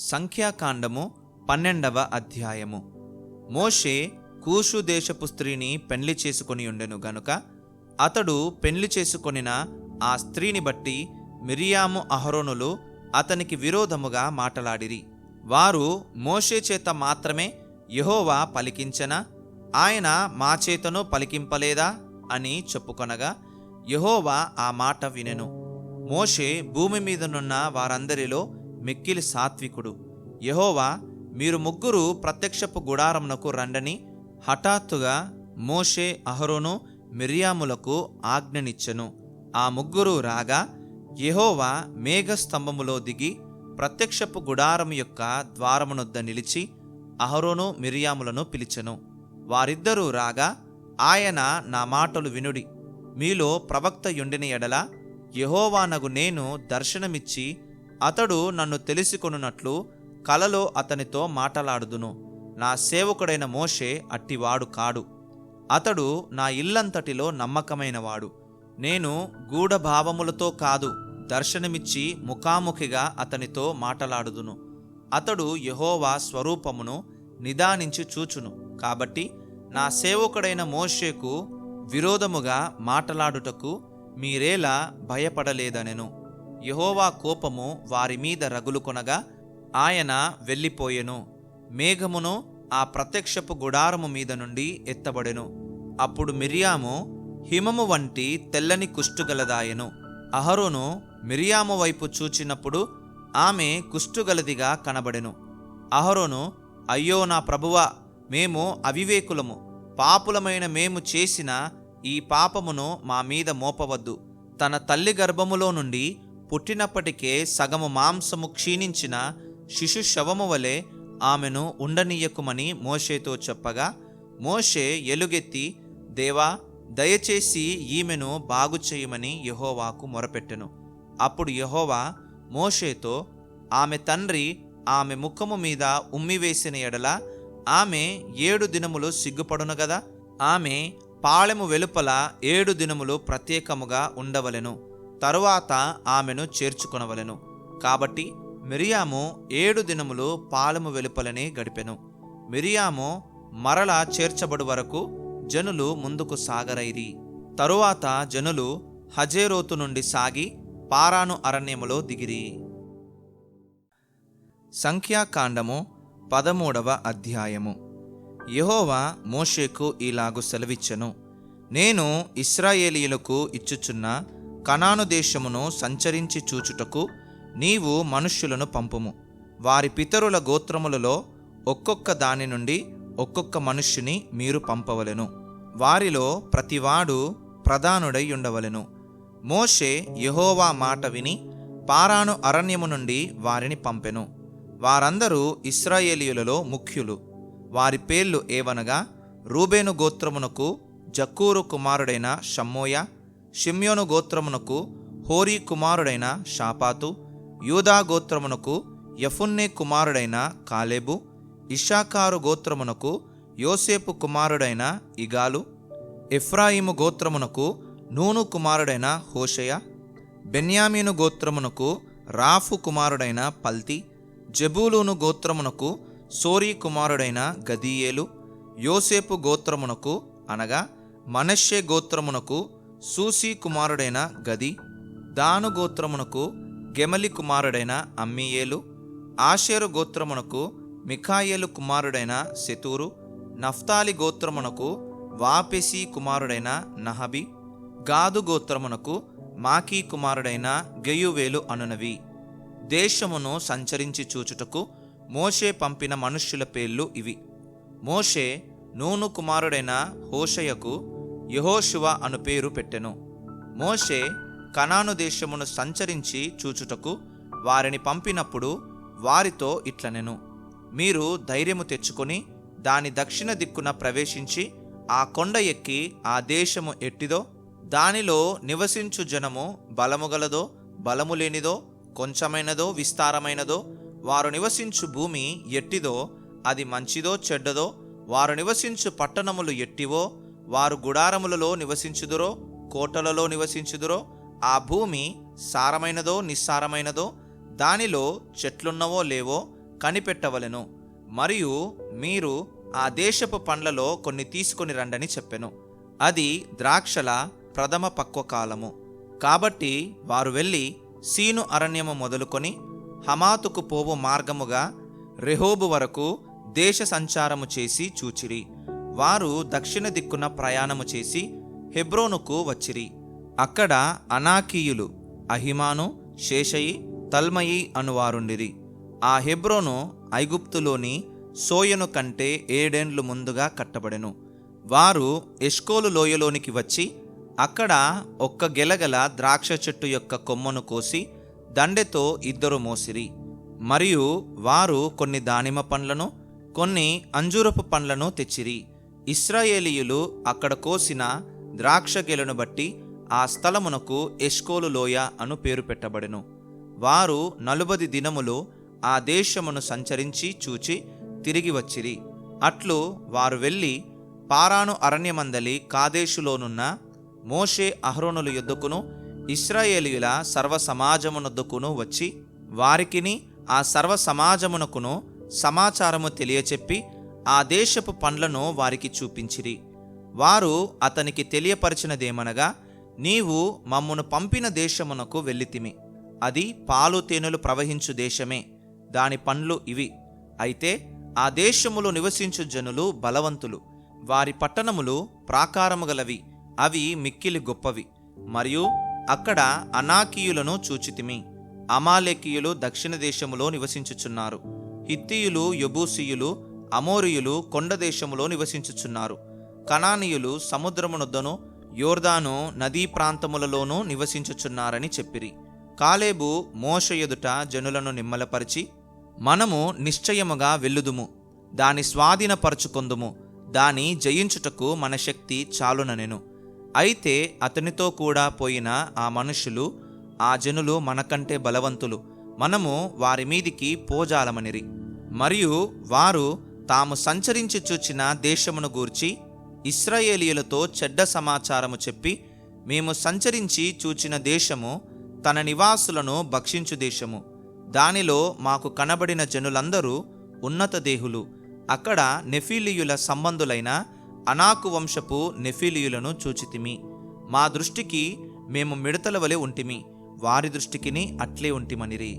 సంఖ్యాకాండము పన్నెండవ అధ్యాయము. మోషే కూషు దేశపు స్త్రీని పెళ్ళి చేసుకొని ఉండెను గనుక అతడు పెళ్ళి చేసుకొనిన ఆ స్త్రీని బట్టి మిరియాము అహరోనులు అతనికి విరోధముగా మాటలాడిరి. వారు మోషే చేత మాత్రమే యహోవా పలికించనా ఆయన మా చేతను పలికింపలేదా అని చెప్పుకొనగా యహోవా ఆ మాట వినెను. మోషే భూమి మీదనున్న వారందరిలో మిక్కిలి సాత్వికుడు. యహోవా మీరు ముగ్గురు ప్రత్యక్షపు గుడారమునకు రండని హఠాత్తుగా మోషే అహరోను మిరియాములకు ఆజ్ఞనిచ్చెను. ఆ ముగ్గురు రాగా యహోవా మేఘస్తంభములో దిగి ప్రత్యక్షపు గుడారము యొక్క ద్వారమునొద్ద నిలిచి అహరోను మిరియాములను పిలిచెను. వారిద్దరూ రాగా ఆయన నా మాటలు వినుడి. మీలో ప్రవక్త యుండిన ఎడల యహోవానగు నేను దర్శనమిచ్చి అతడు నన్ను తెలిసికొనున్నట్లు కలలో అతనితో మాటలాడుదును. నా సేవకుడైన మోషే అట్టివాడు కాడు. అతడు నా ఇల్లంతటిలో నమ్మకమైనవాడు. నేను గూఢభావములతో కాదు దర్శనమిచ్చి ముఖాముఖిగా అతనితో మాటలాడుదును. అతడు యహోవా స్వరూపమును నిదానించి చూచును. కాబట్టి నా సేవకుడైన మోషేకు విరోధముగా మాటలాడుటకు మీరేలా భయపడలేదనెను. యహోవా కోపము వారి మీద రగులుకొనగా ఆయన వెళ్ళిపోయెను. మేఘమును ఆ ప్రత్యక్షపు గుడారము మీద నుండి ఎత్తబడెను. అప్పుడు మిరియాము హిమము వంటి తెల్లని కుష్టుగలదాయెను అహరోను మిరియాము వైపు చూచినప్పుడు ఆమె కుష్టుగలదిగా కనబడెను. అహరోను అయ్యో నా ప్రభువా మేము అవివేకులము. పాపులమైన మేము చేసిన ఈ పాపమును మా మీద మోపవద్దు. తన తల్లి గర్భములో నుండి పుట్టినప్పటికే సగము మాంసము క్షీణించిన శిశు శవము వలె ఆమెను ఉండనీయకుమని మోషేతో చెప్పగా మోషే ఎలుగెత్తి దేవా దయచేసి ఈమెను బాగు చేయమని యెహోవాకు మొరపెట్టెను. అప్పుడు యహోవా మోషేతో ఆమె తండ్రి ఆమె ముఖము మీద ఉమ్మివేసిన ఎడల ఆమె ఏడు దినములు సిగ్గుపడును గదా? ఆమె పాళెము వెలుపల ఏడు దినములు ప్రత్యేకముగా ఉండవలెను. తరువాత ఆమెను చేర్చుకొనవలెను. కాబట్టి మిరియాము ఏడు దినములు పాలెము వెలుపలనే గడిపెను. మిరియాము మరల చేర్చబడు వరకు జనులు ముందుకు సాగరైరి. తరువాత జనులు హజేరోతు నుండి సాగి పారాను అరణ్యములో దిగిరి. సంఖ్యాకాండము పదమూడవ అధ్యాయము. యహోవా మోషేకు ఇలాగు సెలవిచ్చెను. నేను ఇస్రాయేలీయులకు ఇచ్చుచున్న కనాను దేశమును సంచరించి చూచుటకు నీవు మనుష్యులను పంపుము. వారి పితరుల గోత్రములలో ఒక్కొక్క దాని నుండి ఒక్కొక్క మనుష్యుని మీరు పంపవలెను. వారిలో ప్రతివాడు ప్రధానుడై ఉండవలెను. మోషే యెహోవా మాట విని పారాను అరణ్యము నుండి వారిని పంపెను. వారందరూ ఇస్రాయేలీయులలో ముఖ్యులు. వారి పేర్లు ఏవనగా రూబేను గోత్రమునకు జక్కూరు కుమారుడైన షమ్మోయ షిమ్యోను గోత్రమునకు హోరీ కుమారుడైన షాపాతు యూదా గోత్రమునకు యఫున్నే కుమారుడైన కాలేబు ఇషాకారు గోత్రమునకు యోసేపు కుమారుడైన ఇగాలు ఎఫ్రాయిము గోత్రమునకు నూను కుమారుడైన హోషయ బెన్యామీను గోత్రమునకు రాఫు కుమారుడైన పల్తి జబూలూను గోత్రమునకు సోరీ కుమారుడైన గదీయేలు యోసేపు గోత్రమునకు అనగా మనష్యే గోత్రమునకు సూసీ కుమారుడైన గది దాను గోత్రమునకు గెమలి కుమారుడైన అమ్మియేలు ఆషేరు గోత్రమునకు మిఖాయేలు కుమారుడైన సెతూరు నఫ్తాలి గోత్రమునకు వాపెసి కుమారుడైన నహబి గాదు గోత్రమునకు మాకీ కుమారుడైన గెయువేలు అనునవి. దేశమును సంచరించి చూచుటకు మోషే పంపిన మనుష్యుల పేర్లు ఇవి. మోషే నూను కుమారుడైన హోషయకు యహోషువ అను పేరు పెట్టెను. మోషే కనాను దేశమును సంచరించి చూచుటకు వారిని పంపినప్పుడు వారితో ఇట్లనెను. మీరు ధైర్యము తెచ్చుకొని దాని దక్షిణ దిక్కున ప్రవేశించి ఆ కొండ ఎక్కి ఆ దేశము ఎట్టిదో దానిలో నివసించు జనము బలము గలదో బలము లేనిదో కొంచెమైనదో విస్తారమైనదో వారు నివసించు భూమి ఎట్టిదో అది మంచిదో చెడ్డదో వారు నివసించు పట్టణములు ఎట్టివో వారు గుడారములలో నివసించుదురో కోటలలో నివసించుదురో ఆ భూమి సారమైనదో నిస్సారమైనదో దానిలో చెట్లున్నవో లేవో కనిపెట్టవలెను. మరియు మీరు ఆ దేశపు పండ్లలో కొన్ని తీసుకొని రండని చెప్పెను. అది ద్రాక్షల ప్రథమ పక్వకాలము. కాబట్టి వారు వెళ్ళి సీను అరణ్యము మొదలుకొని హమాతుకు పోవు మార్గముగా రెహోబు వరకు దేశ సంచారము చేసి చూచిరి. వారు దక్షిణ దిక్కున ప్రయాణము చేసి హెబ్రోనుకు వచ్చిరి. అక్కడ అనాకీయులు అహిమాను శేషయి తల్మయి అనువారుండిరి. ఆ హెబ్రోను ఐగుప్తులోని సోయను కంటే ఏడేండ్లు ముందుగా కట్టబడెను. వారు ఎష్కోలు లోయలోనికి వచ్చి అక్కడ ఒక్క గెలగల ద్రాక్ష చెట్టు యొక్క కొమ్మను కోసి దండెతో ఇద్దరు మోసిరి. మరియు వారు కొన్ని దానిమ పండ్లను కొన్ని అంజూరపు పండ్లను తెచ్చిరి. ఇస్రాయేలీయులు అక్కడ కోసిన ద్రాక్ష గెలను బట్టి ఆ స్థలమునకు ఎష్కోలు లోయ అను పేరు పెట్టబడెను. వారు నలుబది దినములు ఆ దేశమును సంచరించి చూచి తిరిగి వచ్చిరి. అట్లు వారు వెళ్ళి పారాను అరణ్యమందలి కాదేశులోనున్న మోషే అహరోనుల యుద్ధకును ఇస్రాయేలీయుల సర్వ సమాజమునొద్దకును వచ్చి వారికిని ఆ సర్వ సమాజమునకును సమాచారము తెలియచెప్పి ఆ దేశపు పండ్లను వారికి చూపించిరి. వారు అతనికి తెలియపరిచినదేమనగా నీవు మమ్మను పంపిన దేశమునకు వెళ్ళితిమి. అది పాలు తేనెలు ప్రవహించు దేశమే. దాని పండ్లు ఇవి. అయితే ఆ దేశములో నివసించు జనులు బలవంతులు. వారి పట్టణములు ప్రాకారము గలవి అవి మిక్కిలి గొప్పవి. మరియు అక్కడ అనాకీయులను చూచితిమి. అమాలేకీయులు దక్షిణ దేశములో నివసించుచున్నారు. హిత్తీయులు యబూసీయులు అమోరియులు కొండ దేశములో నివసించుచున్నారు. కణానీయులు సముద్రమునొద్దను యోర్దాను నదీ ప్రాంతములలోనూ నివసించుచున్నారని చెప్పిరి. కాలేబు మోష ఎదుట జనులను నిమ్మలపరిచి మనము నిశ్చయముగా వెళ్ళుదుము దాని స్వాధీనపరచుకొందుము దాని జయించుటకు మన శక్తి చాలుననెను అయితే అతనితో కూడా పోయిన ఆ మనుషులు ఆ జనులు మనకంటే బలవంతులు మనము వారి మీదికి పోజాలమనిరి. మరియు వారు తాము సంచరించి చూచిన దేశమును గూర్చి ఇస్రాయేలీయులతో చెడ్డ సమాచారము చెప్పి మేము సంచరించి చూచిన దేశము తన నివాసులను భక్షించు దేశము. దానిలో మాకు కనబడిన జనులందరూ ఉన్నత దేహులు. అక్కడ నెఫీలియుల సంబంధులైన అనాకు వంశపు నెఫీలియులను చూచితిమి. మా దృష్టికి మేము మిడతల వలె ఉంటిమి. వారి దృష్టికిని అట్లే ఉంటిమనిరి.